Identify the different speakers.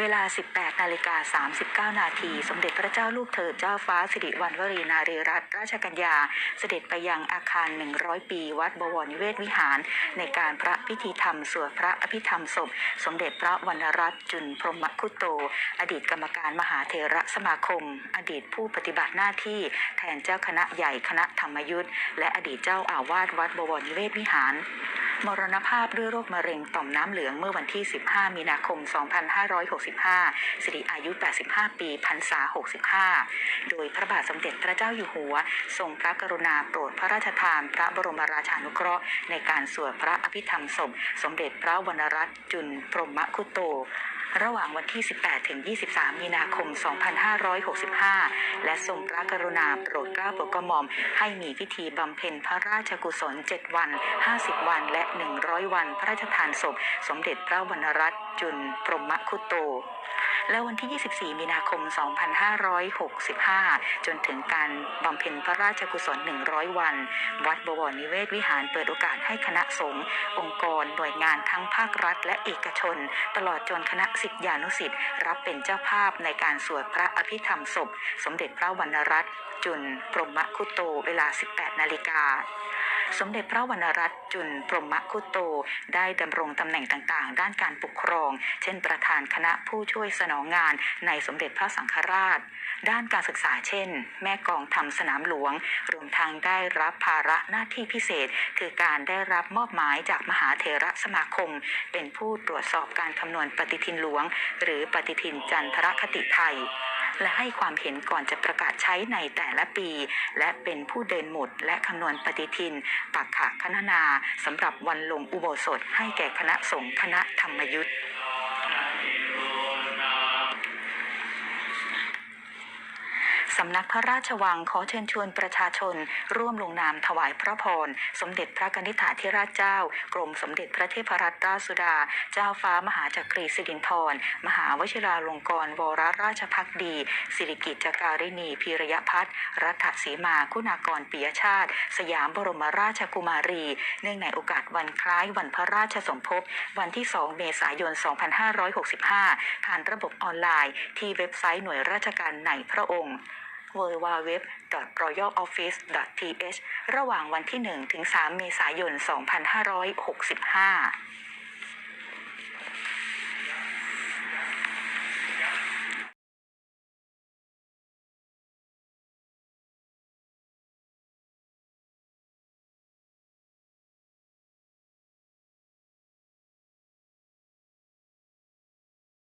Speaker 1: เวลา 18 นาฬิกา 39 นาที สมเด็จพระเจ้าลูกเธอเจ้าฟ้าสิริวัณวรีนารีรัตนราชกัญญา เสด็จไปยังอาคาร 100 ปี วัดบวรนิเวศวิหาร ในการพระพิธีธรรม สวดพระอภิธรรมศพ สมเด็จพระวรรณรัตน์จุนพรหมคุโต อดีตกรรมการมหาเถระสมาคม อดีตผู้ปฏิบัติหน้าที่แทนเจ้าคณะใหญ่คณะธรรมยุทธ์และอดีตเจ้าอาวาสวัดบวรนิเวศวิหาร มรณภาพด้วยโรคมะเร็งต่อมน้ำเหลืองเมื่อวันที่ 15 มีนาคม 2565 สิริอายุ 85 ปีพรรษา 65 โดยพระบาทสมเด็จพระเจ้าอยู่หัว ทรงพระกรุณาโปรดพระราชทาน พระบรมราชานุเคราะห์ในการสวดพระอภิธรรมศพ สมเด็จพระวรรณรัตน์จุนพรหมคุโต ระหว่างวันที่ 18 ถึง 23 มีนาคม 2565 และทรงพระกรุณาโปรดเกล้าโปรดกระหม่อม ให้มีพิธีบำเพ็ญพระราชกุศล 7 วัน 50 วัน และ 100 วัน พระราชทานศพ สมเด็จพระวรรณรัตน์จุนพรหมคุโต และวันที่ 24 มีนาคม 2565 จนถึงการบำเพ็ญพระราชกุศล 100 วัน วัดบวรนิเวศวิหารเปิดโอกาสให้คณะสงฆ์องค์กรหน่วยงานทั้งภาครัฐ และเอกชน ตลอดจนคณะศิษยานุศิษย์รับเป็นเจ้าภาพในการสวดพระอภิธรรมศพ สมเด็จพระวรรณรัตน์จุนพรหมคุโตเวลา 18 นาฬิกา สมเด็จพระวรรณรัตน์จุนพรหมคุโต ได้ดำรงตำแหน่งต่างๆ ด้านการปกครอง เช่น ประธานคณะผู้ช่วยสนองงานในสมเด็จพระสังฆราช ด้านการศึกษาเช่น แม่กองทำสนามหลวง รวมทั้งได้รับภาระหน้าที่พิเศษ คือการได้รับมอบหมายจากมหาเถระสมาคม เป็นผู้ตรวจสอบการคำนวณปฏิทินหลวง หรือปฏิทินจันทรคติไทย และให้ความเห็นก่อนจะประกาศใช้ในแต่ละปี และเป็นผู้เดินหมดและคำนวณปฏิทินปักขะคณนาสำหรับวันลงอุโบสถให้แก่คณะสงฆ์คณะธรรมยุทธ์ สำนักพระราชวังขอเชิญชวนประชาชน ร่วมลงนามถวายพระพร สมเด็จพระกนิษฐาธิราชเจ้า กรมสมเด็จพระเทพรัตนราชสุดา เจ้าฟ้ามหาจักรีสิรินธรมหาวชิราลงกรณวรราชพักดี สิริกิจจการินีพีระยพัฒน์รัฐสีมาคุณากรปิยชาติ สยามบรมราชกุมารี เนื่องในโอกาสวันคล้ายวันพระราชสมภพ วันที่ 2 เมษายน 2565 ผ่านระบบออนไลน์ ที่เว็บไซต์หน่วยราชการในพระองค์ www.royaloffice.th ระหว่างวันที่ 1 ถึง 3 เมษายน 2565